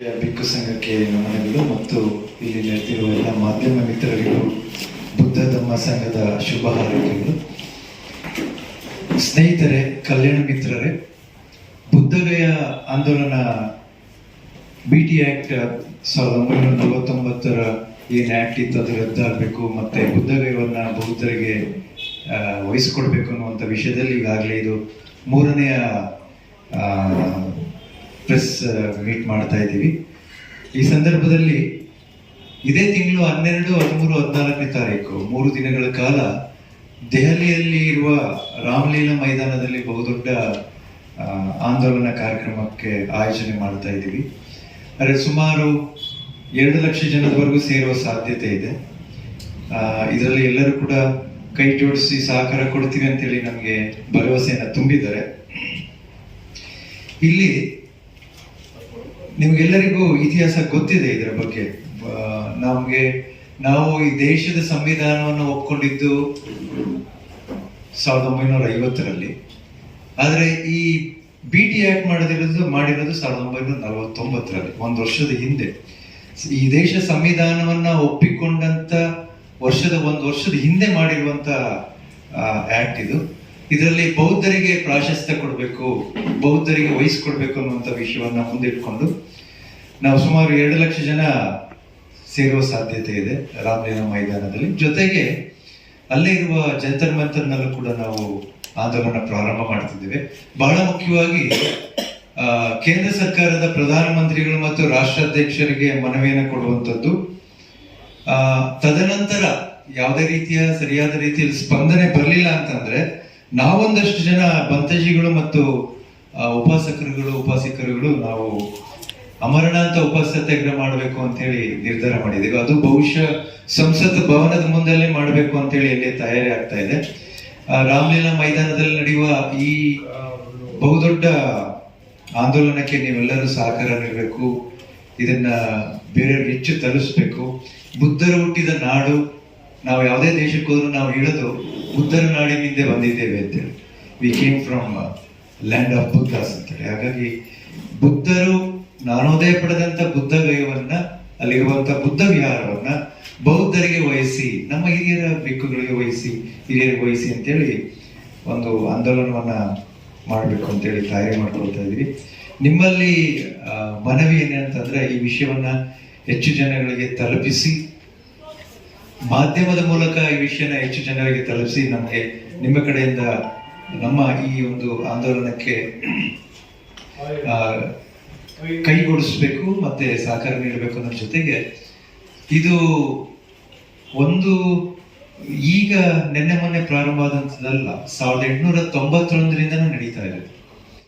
ಬಿಕ್ಕು ಸಂಘಕ್ಕೆ ನಮನಗಳು ಮತ್ತು ಇಲ್ಲಿ ನಡೆದಿರುವ ಎಲ್ಲ ಮಾಧ್ಯಮ ಮಿತ್ರರಿಗೂ ಬುದ್ಧ ಧಮ್ಮ ಸಂಘದ ಶುಭ ಹಾರೈಕೆಗಳು. ಸ್ನೇಹಿತರೆ, ಕಲ್ಯಾಣ ಮಿತ್ರರೇ, ಬುದ್ಧಗಯ ಆಂದೋಲನ ಬಿ ಟಿ ಆಕ್ಟ್ ಸಾವಿರದ ಒಂಬೈನೂರ ನಲವತ್ತೊಂಬತ್ತರ ಏನ್ ಆಕ್ಟ್ ಇತ್ತು ಅದು ರದ್ದಾಗಬೇಕು ಮತ್ತೆ ಬುದ್ಧಗಯವನ್ನ ಬೌದ್ಧರಿಗೆ ವಹಿಸ್ಕೊಡ್ಬೇಕು ಅನ್ನುವಂಥ ವಿಷಯದಲ್ಲಿ ಈಗಾಗಲೇ ಇದು ಮೂರನೆಯ ಪ್ರೆಸ್ ಮೀಟ್ ಮಾಡ್ತಾ ಇದ್ದೀವಿ. ಈ ಸಂದರ್ಭದಲ್ಲಿ ಇದೇ ತಿಂಗಳು ಹನ್ನೆರಡು, ಹದಿಮೂರು, ಹದಿನಾಲ್ಕನೇ ತಾರೀಕು, ಮೂರು ದಿನಗಳ ಕಾಲ ದೆಹಲಿಯಲ್ಲಿ ಇರುವ ರಾಮಲೀಲಾ ಮೈದಾನದಲ್ಲಿ ಬಹುದೊಡ್ಡ ಆಂದೋಲನ ಕಾರ್ಯಕ್ರಮಕ್ಕೆ ಆಯೋಜನೆ ಮಾಡ್ತಾ ಇದ್ದೀವಿ. ಆದರೆ ಸುಮಾರು ಎರಡು ಲಕ್ಷ ಜನದವರೆಗೂ ಸೇರುವ ಸಾಧ್ಯತೆ ಇದೆ. ಇದರಲ್ಲಿ ಎಲ್ಲರೂ ಕೂಡ ಕೈ ಜೋಡಿಸಿ ಸಹಕಾರ ಕೊಡ್ತೀವಿ ಅಂತೇಳಿ ನಮಗೆ ಭರವಸೆಯನ್ನು ತುಂಬಿದ್ದಾರೆ. ಇಲ್ಲಿ ನಿಮ್ಗೆಲ್ಲರಿಗೂ ಇತಿಹಾಸ ಗೊತ್ತಿದೆ ಇದರ ಬಗ್ಗೆ. ನಮಗೆ ನಾವು ಈ ದೇಶದ ಸಂವಿಧಾನವನ್ನು ಒಪ್ಕೊಂಡಿದ್ದು ಸಾವಿರದ ಒಂಬೈನೂರ ಐವತ್ತರಲ್ಲಿ. ಆದರೆ ಈ ಬಿ ಟಿ ಆಕ್ಟ್ ಮಾಡದಿರೋದು, ಮಾಡಿರೋದು ಸಾವಿರದ ಒಂಬೈನೂರ ನಲವತ್ತೊಂಬತ್ತರಲ್ಲಿ, ಒಂದು ವರ್ಷದ ಹಿಂದೆ. ಈ ದೇಶ ಸಂವಿಧಾನವನ್ನ ಒಪ್ಪಿಕೊಂಡಂತ ವರ್ಷದ, ಒಂದು ವರ್ಷದ ಹಿಂದೆ ಮಾಡಿರುವಂತ ಆಕ್ಟ್ ಇದು. ಇದರಲ್ಲಿ ಬೌದ್ಧರಿಗೆ ಪ್ರಾಶಸ್ತ್ಯ ಕೊಡಬೇಕು, ಬೌದ್ಧರಿಗೆ ವಹಿಸ್ಕೊಡ್ಬೇಕು ಅನ್ನುವಂಥ ವಿಷಯವನ್ನ ಮುಂದಿಟ್ಕೊಂಡು ನಾವು ಸುಮಾರು ಎರಡು ಲಕ್ಷ ಜನ ಸೇರುವ ಸಾಧ್ಯತೆ ಇದೆ ರಾಮಲೀಲಾ ಮೈದಾನದಲ್ಲಿ. ಜೊತೆಗೆ ಅಲ್ಲೇ ಇರುವ ಜಂತರ್ ಮಂತರ್ನಲ್ಲೂ ಕೂಡ ನಾವು ಆಂದೋಲನ ಪ್ರಾರಂಭ ಮಾಡ್ತಿದ್ದೇವೆ. ಬಹಳ ಮುಖ್ಯವಾಗಿ ಕೇಂದ್ರ ಸರ್ಕಾರದ ಪ್ರಧಾನಮಂತ್ರಿಗಳು ಮತ್ತು ರಾಷ್ಟ್ರಾಧ್ಯಕ್ಷರಿಗೆ ಮನವಿಯನ್ನು ಕೊಡುವಂಥದ್ದು ತದನಂತರ ಯಾವುದೇ ರೀತಿಯ ಸರಿಯಾದ ರೀತಿಯಲ್ಲಿ ಸ್ಪಂದನೆ ಬರಲಿಲ್ಲ ಅಂತಂದ್ರೆ ನಾವೊಂದಷ್ಟು ಜನ ಪಂತಜಿಗಳು ಮತ್ತು ಉಪಾಸಕರುಗಳು ಉಪಾಸಕರುಗಳು ನಾವು ಅಮರಣಾಂತ ಉಪವಾಸ ಸತ್ಯಾಗ್ರಹ ಮಾಡಬೇಕು ಅಂತ ಹೇಳಿ ನಿರ್ಧಾರ ಮಾಡಿದ್ದೀವಿ ಅದು ಬಹುಶಃ ಸಂಸತ್ ಭವನದ ಮುಂದಲ್ಲೇ ಮಾಡಬೇಕು ಅಂತ ಹೇಳಿ ಇಲ್ಲಿ ತಯಾರಿ ಆಗ್ತಾ ಇದೆ. ರಾಮಲೀಲಾ ಮೈದಾನದಲ್ಲಿ ನಡೆಯುವ ಈ ಬಹುದೊಡ್ಡ ಆಂದೋಲನಕ್ಕೆ ನೀವೆಲ್ಲರೂ ಸಹಕಾರ ನೀಡಬೇಕು ಇದನ್ನ ಬೇರೆಯವ್ರಿಗೆ ಹೆಚ್ಚು ತಲುಪಿಸ್ಬೇಕು ಬುದ್ಧರು ಹುಟ್ಟಿದ ನಾಡು ನಾವು ಯಾವುದೇ ದೇಶಕ್ಕೆ ಹೋದ್ರೂ ನಾವು ಹೇಳೋದು ಬುದ್ಧರ ನಾಡಿನಿಂದ ಬಂದಿದ್ದೇವೆ ಅಂತೇಳಿ we came from land of Buddhas ಅಂತೇಳಿ ಹಾಗಾಗಿ ಬುದ್ಧರು ನಾನೋದಯ ಪಡೆದಂತ ಬುದ್ಧ ಗಯವನ್ನ, ಅಲ್ಲಿರುವಂತ ಬುದ್ಧ ವಿಹಾರವನ್ನ ಬೌದ್ಧರಿಗೆ ವಹಿಸಿ, ನಮ್ಮ ಹಿರಿಯರ ಬಿಕ್ಕುಗಳಿಗೆ ವಹಿಸಿ, ಹಿರಿಯರಿಗೆ ವಹಿಸಿ ಅಂತೇಳಿ ಒಂದು ಆಂದೋಲನವನ್ನ ಮಾಡಬೇಕು ಅಂತೇಳಿ ತಯಾರಿ ಮಾಡ್ಕೊಳ್ತಾ ಇದ್ವಿ ನಿಮ್ಮಲ್ಲಿ ಮನವಿ ಏನಂತಂದ್ರೆ ಈ ವಿಷಯವನ್ನ ಹೆಚ್ಚು ಜನಗಳಿಗೆ ತಲುಪಿಸಿ ಮಾಧ್ಯಮದ ಮೂಲಕ ಈ ವಿಷಯನ ಹೆಚ್ಚು ಜನರಿಗೆ ತಲುಪಿಸಿ ನಮಗೆ ನಿಮ್ಮ ಕಡೆಯಿಂದ ನಮ್ಮ ಈ ಒಂದು ಆಂದೋಲನಕ್ಕೆ ಕೈಗೂಡಿಸ್ಬೇಕು ಮತ್ತೆ ಸಹಕಾರ ನೀಡಬೇಕು ಅನ್ನೋ ಜೊತೆಗೆ ಇದು ಒಂದು ಈಗ ನಿನ್ನೆ ಮೊನ್ನೆ ಪ್ರಾರಂಭ ಆದಂಥದ್ದಲ್ಲ ಸಾವಿರದ ಎಂಟುನೂರ ತೊಂಬತ್ತೊಂದರಿಂದನೂ ನಡೀತಾ ಇದೆ